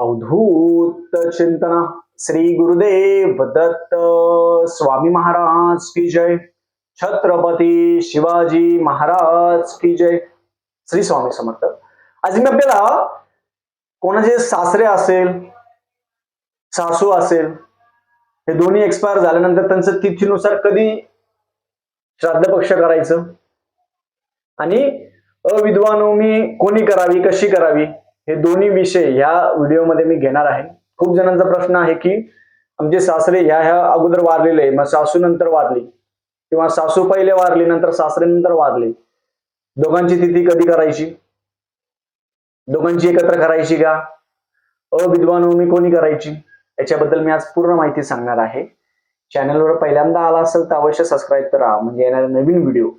अवधूत चिंतना। श्री गुरुदेव दत्त स्वामी महाराज की जय। छत्रपती शिवाजी महाराज की जय। श्री स्वामी समर्थ। आज मी आपल्याला कोणाचे सासरे असेल सासू असेल हे दोन्ही एक्सपायर झाल्यानंतर त्यांचं तिथीनुसार कधी श्राद्ध पक्ष करायचं? आणि अविद्वानोमी कोणी करावी कशी करावी? हे दोन्ही विषय ह्या व्हिडिओमध्ये मी घेणार आहे. खूप जणांचा प्रश्न आहे की आमचे सासरे ह्या ह्या अगोदर वारलेले मग सासू नंतर वारली किंवा सासू पहिले वारली नंतर सासरे नंतर वारले. दोघांची तिथी कधी करायची? दोघांची एकत्र करायची का? अविद्वानोमी कोणी करायची? याच्याबद्दल मी आज पूर्ण माहिती सांगणार आहे. चॅनलवर पहिल्यांदा आला असेल तर अवश्य सबस्क्राईब करा. म्हणजे येणारे नवीन व्हिडिओ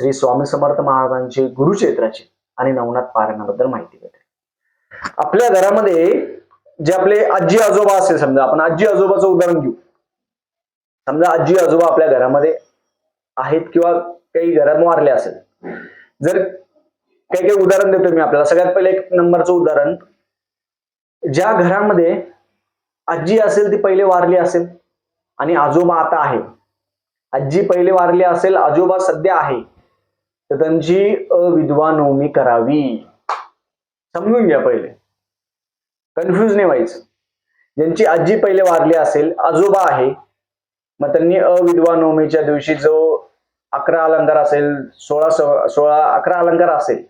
श्री स्वामी समर्थ महाराजांचे गुरुक्षेत्राचे आणि नवनाथ पारायणाबद्दल माहिती भेटेल. आपल्या घरामध्ये जे आपले आजी आजोबा असेल समजा आपण आजी आजोबाचं उदाहरण घेऊ. समजा आजी आजोबा आपल्या घरामध्ये आहेत किंवा काही घरात वारले असेल. जर काही काही उदाहरण देतो मी आपल्याला. सगळ्यात पहिले एक नंबरचं उदाहरण. ज्या घरामध्ये आजी असेल ती पहिले वारली असेल आणि आजोबा आता आहे. आजी पहिले वारली असेल आजोबा सध्या आहे. तर त्यांची अविधवा नवमी करावी. समजून घ्या पहिले. कन्फ्युज नाही व्हायचं. ज्यांची आजी पहिले वारली असेल आजोबा आहे मग त्यांनी अविधवा नवमीच्या दिवशी जो अकरा अलंकार असेल सोळा सो- सोळा अकरा अलंकार असेल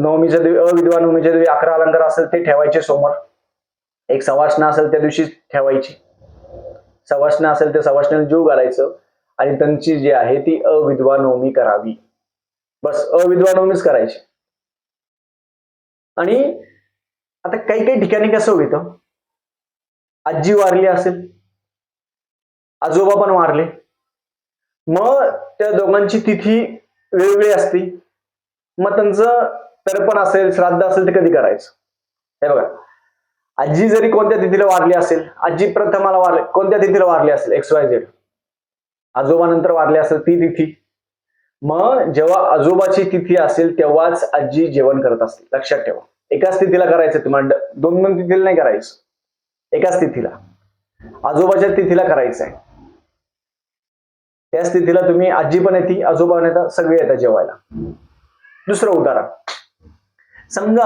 नवमीच्या दिवशी अविधवा नवमीच्या दिवशी अकरा अलंकार असेल ते ठेवायचे समोर. एक सवासना असेल त्या दिवशी ठेवायची. सवासना असेल त्या सवासण्याला जीव घालायचं आणि त्यांची जी आहे ती अविधवा नवमी करावी. बस अविधवा नवमीच करायची. आणि आता काही काही ठिकाणी कसं होतं आजी वारली असेल. आजोबा पण वारले. मग त्या दोघांची तिथी वेगवेगळी असती. मग त्यांचं तर्पण असेल श्राद्ध असेल ते कधी करायचं? हे बघा. आजी जरी कोणत्या तिथीला वारली असेल आजी प्रथमाला वारले कोणत्या तिथीला वारली असेल? एक्स वाय झेड आजोबानंतर वारले असेल ती तिथी. मग जेव्हा आजोबाची तिथी असेल तेव्हाच आजी जेवण करत असते. लक्षात ठेवा. एकाच तिथीला करायचं तुम्हाला. दोन दोन तिथीला नाही करायचं. एकाच तिथीला. आजोबाच्या तिथीला करायचं आहे. त्याच तिथीला तुम्ही आजी पण येते आजोबा पण येतात सगळे येतात जेवायला. दुसरं उदाहरण. समजा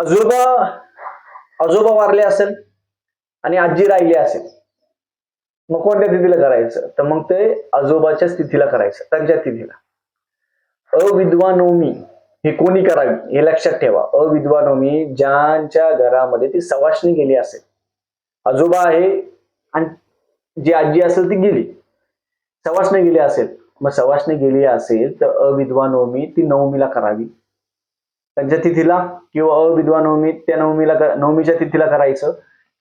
आजोबा आजोबा वारले असेल आणि आजी राहिली असेल. मग कोणत्या तिथीला करायचं? तर मग ते आजोबाच्या तिथीला करायचं त्यांच्या तिथीला. अविद्वानोमी हे कोणी करावी? हे लक्षात ठेवा. अविद्वानोमी ज्यांच्या घरामध्ये ती सवाशणी गेली असेल. आजोबा आहे आणि जी आजी असेल ती गेली. सवासणी गेली असेल. मग सवासणी गेली असेल तर अविधवा नवमी ती नवमीला करावी. त्यांच्या तिथीला किंवा अविधवा नवमी त्या नवमीला नवमीच्या तिथीला करायचं.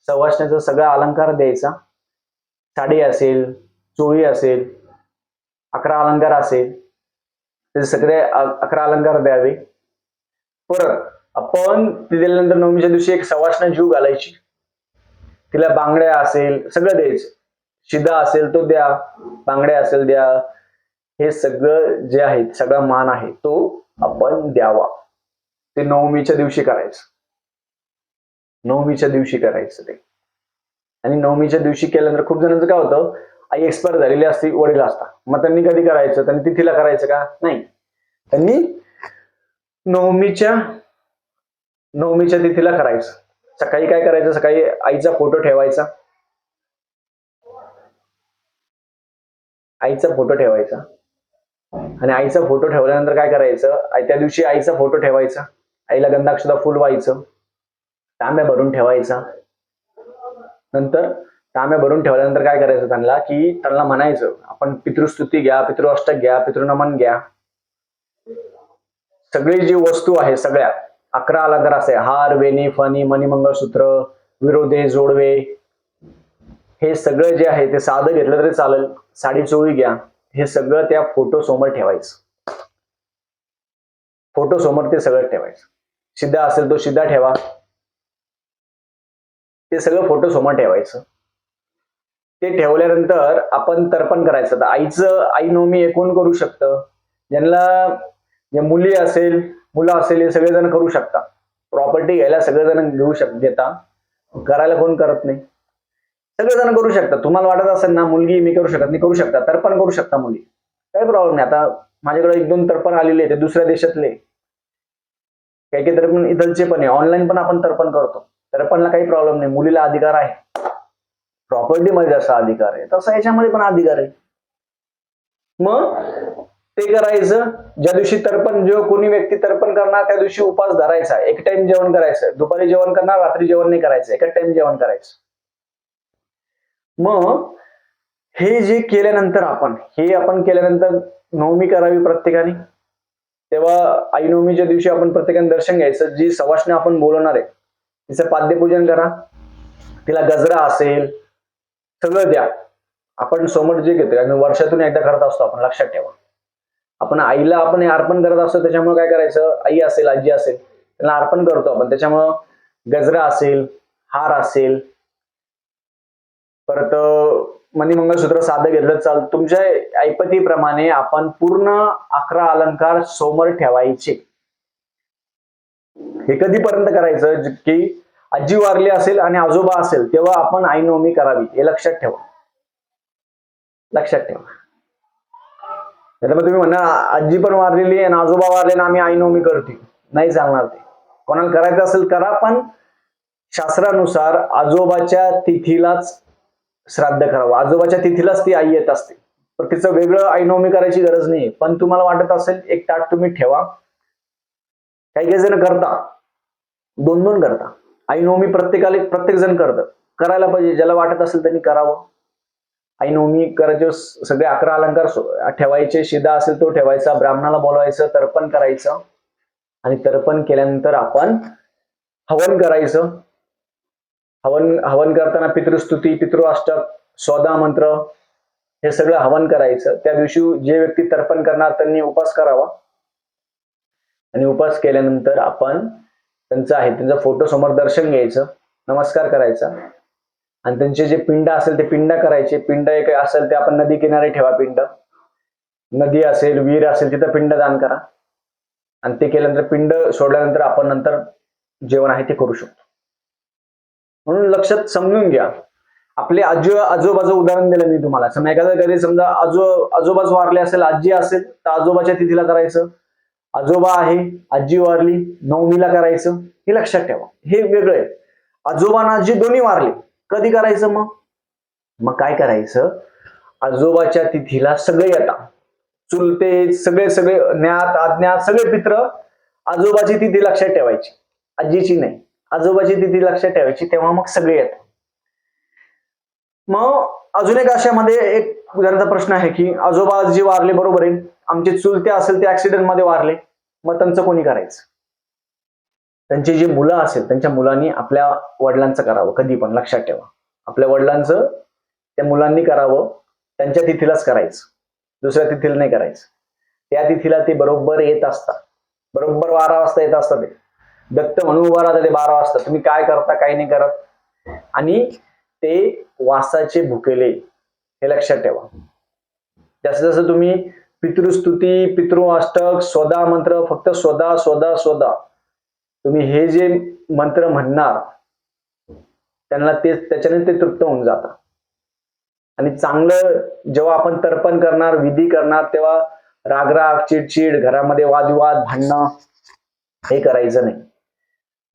सवासण्याचा सगळा अलंकार द्यायचा. साडी असेल चोळी असेल अकरा अलंकार असेल ते सगळे अकरा अलंकार द्यावे. परत आपण ती दिल्यानंतर नवमीच्या दिवशी एक सवासना जीव घालायची. तिला बांगड्या असेल सगळं द्यायचं. शिदा असेल तो द्या बांगड्या असेल द्या. हे सगळं जे आहे सगळा मान आहे तो आपण द्यावा. ते नवमीच्या दिवशी करायचं. नवमीच्या दिवशी करायचं ते. आणि नवमीच्या दिवशी केल्यानंतर खूप जणांचं काय होतं आई एक्सपायर झालेली असते वडील असता मग त्यांनी कधी करायचं? त्यांनी तिथीला करायचं का? नाही. त्यांनी नवमीच्या नवमीच्या तिथीला करायचं. सकाळी काय करायचं? सकाळी आईचा फोटो ठेवायचा. आईचा फोटो ठेवायचा. आणि आईचा फोटो ठेवल्यानंतर काय करायचं? त्या दिवशी आईचा फोटो ठेवायचा. आईला गंधाक्षदा फुल व्हायचं तांब्या भरून ठेवायचा. नंतर तांब्या भरून ठेवल्यानंतर काय करायचं त्यांना की त्यांना म्हणायचं आपण पितृस्तुती घ्या पितृअष्टक घ्या पितृनमन घ्या. सगळी जी वस्तू आहे सगळ्या अकरा अलंकार असे हार वेणी फणी मणिमंगळसूत्र विरोधे जोडवे हे सगळं जे आहे ते साधं घेतलं तरी चालेल साडी चोळी घ्या हे सगळं त्या फोटो समोर ठेवायचं. फोटो समोर ते सगळं ठेवायचं. शिद्धा असेल तो शिद्धा ठेवा. ते सगळं फोटो समोर ठेवायचं. ते ठेवल्यानंतर आपण तर्पण करायचं. तर आईचं आई नवमी एकूण कोण करू शकतं. ज्यांना जे मुली असेल मुलं असेल हे सगळेजण करू शकता प्रॉपर्टी घ्यायला सगळेजण घेऊ शक घेता. करायला कोण करत नाही. सगळेजण करू शकता तुम्हाला वाटत असेल ना मुलगी मी करू शकत नाही करू शकता तर्पण करू शकता मुली. काही प्रॉब्लेम नाही. आता माझ्याकडे एक दोन तर्पण आलेले ते दुसऱ्या देशातले. काही काही तर्पण इथलचे पण आहे. ऑनलाईन पण आपण तर्पण करतो. तर्पणला काही प्रॉब्लेम नाही. मुलीला अधिकार आहे. प्रॉपर्टीमध्ये जसा अधिकार आहे तसा याच्यामध्ये पण अधिकार आहे. मग ते करायचं. ज्या दिवशी तर्पण जो कोणी व्यक्ती तर्पण करणार त्या दिवशी उपास धरायचा. एक टाइम जेवण करायचं. दुपारी जेवण करणार रात्री जेवण नाही करायचं. एकच टाइम जेवण करायचं. मग हे जे केल्यानंतर आपण हे आपण केल्यानंतर नवमी करावी प्रत्येकाने? तेव्हा आई नवमीच्या दिवशी आपण प्रत्येकाने दर्शन घ्यायचं. जी सवासने आपण बोलवणार आहे तिचं पाद्यपूजन करा. तिला गजरा असेल सगळं द्या. आपण सोमट जे घेतो आणि वर्षातून एकदा करत असतो आपण लक्षात ठेवा. आपण आईला आपण हे अर्पण करत असतो त्याच्यामुळे काय करायचं? आई असेल आजी असेल त्यांना अर्पण करतो आपण. त्याच्यामुळं गजरा असेल हार असेल परत मनी मंगळसूत्र साधं घेतलं चाल तुमच्या ऐपतीप्रमाणे आपण पूर्ण अकरा अलंकार समोर ठेवायचे. हे कधीपर्यंत करायचं? की आजी वारली असेल आणि आजोबा असेल तेव्हा आपण आई नवमी करावी हे लक्षात ठेवा. लक्षात ठेवा. मग तुम्ही म्हणा आजी पण वारलेली आहे आणि आजोबा वारले ना आम्ही आई नवमी करते नाही चालणार ते. कोणाला करायचं असेल करा पण शास्त्रानुसार आजोबाच्या तिथीलाच श्राद्ध करावं. आजोबाच्या तिथीलाच ती आई येत असते. पण तिचं वेगळं आई नवमी करायची गरज नाही पण तुम्हाला वाटत असेल एक ताट तुम्ही ठेवा. काही काही जण करता. दोन दोन करता. आई नवमी प्रत्येकाला प्रत्येक जण करतं. करायला पाहिजे. ज्याला वाटत असेल त्यांनी करावं. आई नवमी करायचे सगळे अकरा अलंकार ठेवायचे. शिदा असेल तो ठेवायचा. ब्राह्मणाला बोलवायचं. तर्पण करायचं. आणि तर्पण केल्यानंतर आपण हवन करायचं. हवन हवन करताना पितृस्तुती पितृअष्टक स्वदा मंत्र हे सगळं हवन करायचं. त्या दिवशी जे व्यक्ती तर्पण करणार त्यांनी उपास करावा. आणि उपास केल्यानंतर आपण त्यांचं आहे त्यांचा फोटो समोर दर्शन घ्यायचं नमस्कार करायचा. आणि त्यांचे जे पिंड असेल ते पिंड करायचे. पिंड एक असेल ते आपण नदी किनारी ठेवा पिंड. नदी असेल विहीर असेल तिथं पिंड दान करा. आणि ते केल्यानंतर पिंड सोडल्यानंतर आपण नंतर जेवण आहे ते करू शकतो. म्हणून लक्षात समजून घ्या. आपले आजो आजोबाचं उदाहरण दिलं मी तुम्हाला. समजा एखादा कधी समजा आजो आजोबाच वारले असेल आजी असेल तर आजोबाच्या तिथीला करायचं. आजोबा आहे आजी वारली नवमीला करायचं हे लक्षात ठेवा. हे वेगळं आहे. आजोबांना आजी दोन्ही वारली. कधी करायचं मग? मग काय करायचं? आजोबाच्या तिथीला सगळे येतात. चुलते सगळे सगळे ज्ञात अज्ञात सगळे पित्र आजोबाची तिथी लक्षात ठेवायची. आजीची नाही. आजोबाची तिथी लक्षात ठेवायची तेव्हा मग सगळे येतात. मग अजून एक अशामध्ये एक उदाहरणाचा प्रश्न आहे की आजोबा आजी वारले बरोबर आहे. आमचे चुलते असेल ते ऍक्सिडेंटमध्ये वारले. मग त्यांचं कोणी करायचं? त्यांची जी मुलं असेल त्यांच्या मुलांनी आपल्या वडिलांचं करावं कधी पण लक्षात ठेवा. आपल्या वडिलांचं त्या मुलांनी करावं त्यांच्या तिथीलाच करायचं. दुसऱ्या तिथीला नाही करायचं. त्या तिथीला ते बरोबर येत असतात. बरोबर बारा वाजता येत असतात ते. दत्त म्हणून उभा राहतात ते बारा वाजता. तुम्ही काय करता काय नाही करत? आणि ते वासाचे भुकेले. हे लक्षात ठेवा. जसं जसं तुम्ही पितृस्तुती पितृअष्टक स्वदा मंत्र फक्त स्वदा स्वदा स्वदा. तुम्ही हे जे मंत्र म्हणणार त्यांना ते त्याच्याने ते तृप्त होऊन जातात आणि चांगलं जेव्हा आपण तर्पण करणार विधी करणार तेव्हा रागराग चिडचिड घरामध्ये वादविवाद भांडणं हे करायचं नाही.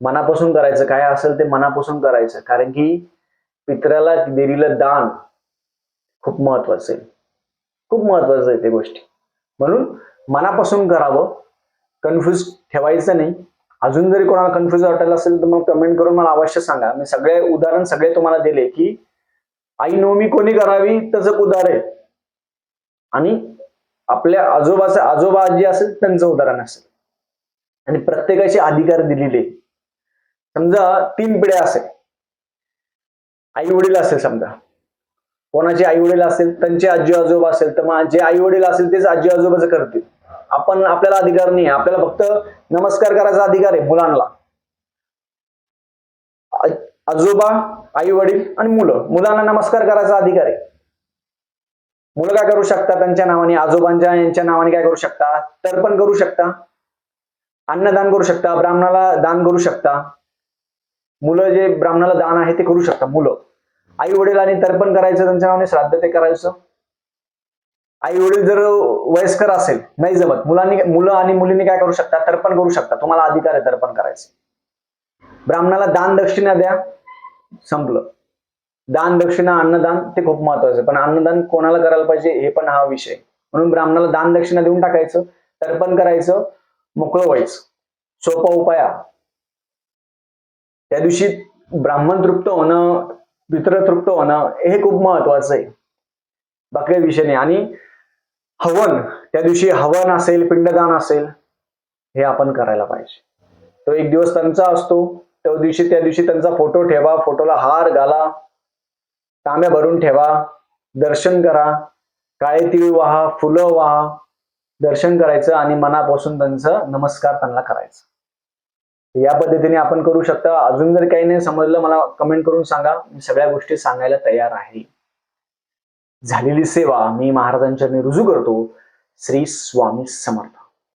मनापासून करायचं. काय असेल ते मनापासून करायचं. कारण की पितराला दिलेलं दान खूप महत्वाचं आहे. खूप महत्वाचं आहे ते गोष्टी. म्हणून मनापासून करावं. कन्फ्युज ठेवायचं नाही. अजून जरी कोणाला कन्फ्युज वाटायला असेल तर मग कमेंट करून मला अवश्य सांगा. मी सगळे उदाहरण सगळे तुम्हाला दिले की आई नवमी कोणी करावी त्याचं उदाहरण आहे. आणि आपल्या आजोबाचं आजोबा आजी असेल त्यांचं उदाहरण असेल. आणि प्रत्येकाचे अधिकार दिलेले समजा तीन पिढ्या असेल. आई वडील असेल समजा. कोणाचे आई वडील असेल त्यांचे आजी आजोबा असेल तर मग जे आई वडील असेल तेच आजी आजोबाचं करतील. आपण आपल्याला अधिकार नाही आपल्याला फक्त नमस्कार करायचा अधिकार आहे मुलांना. आजोबा आई वडील आणि मुलं. मुलांना नमस्कार करायचा अधिकार आहे. मुलं काय करू शकता त्यांच्या नावाने? आजोबांच्या यांच्या नावाने काय करू शकता तर्पण करू शकता. अन्नदान करू शकता. ब्राह्मणाला दान करू शकता. मुलं जे ब्राह्मणाला दान आहे ते करू शकता मुलं. आई वडिलांनी तर्पण करायचं त्यांच्या नावाने श्राद्ध ते करायचं. आई वडील जर वयस्कर असेल नाही जमत. मुलांनी मुलं आणि मुलींनी काय करू शकता तर्पण करू शकता तुम्हाला अधिकार आहे तर्पण करायचं. ब्राह्मणाला दान दक्षिणा द्या. संपलं. दान दक्षिणा अन्नदान ते खूप महत्वाचं पण अन्नदान कोणाला करायला पाहिजे हे पण हा विषय म्हणून ब्राह्मणाला दान दक्षिणा देऊन टाकायचं तर्पण करायचं मोकळं व्हायचं. सोपा उपाय त्या दिवशी ब्राह्मण तृप्त होणं तृप्त होणं हे खूप महत्वाचं आहे. बाकी काही विषय नाही. आणि हवन त्या दिवशी हवन असेल पिंडदान असेल हे आपण करायला पाहिजे. तो एक दिवस त्यांचा असतो त्या दिवशी त्या दिवशी त्यांचा फोटो ठेवा फोटोला हार घाला तांब्या भरून ठेवा दर्शन करा काळे तीळ वाहा फुलं वाहा दर्शन करायचं आणि मनापासून त्यांचं नमस्कार त्यांना करायचं. या पद्धतीने आपण करू शकता. अजून जर काही नाही समजलं मला कमेंट करून सांगा. मी सगळ्या गोष्टी सांगायला तयार आहे. झालेली सेवा मी महाराजांच्या रुजू करतो. श्री स्वामी समर्थ.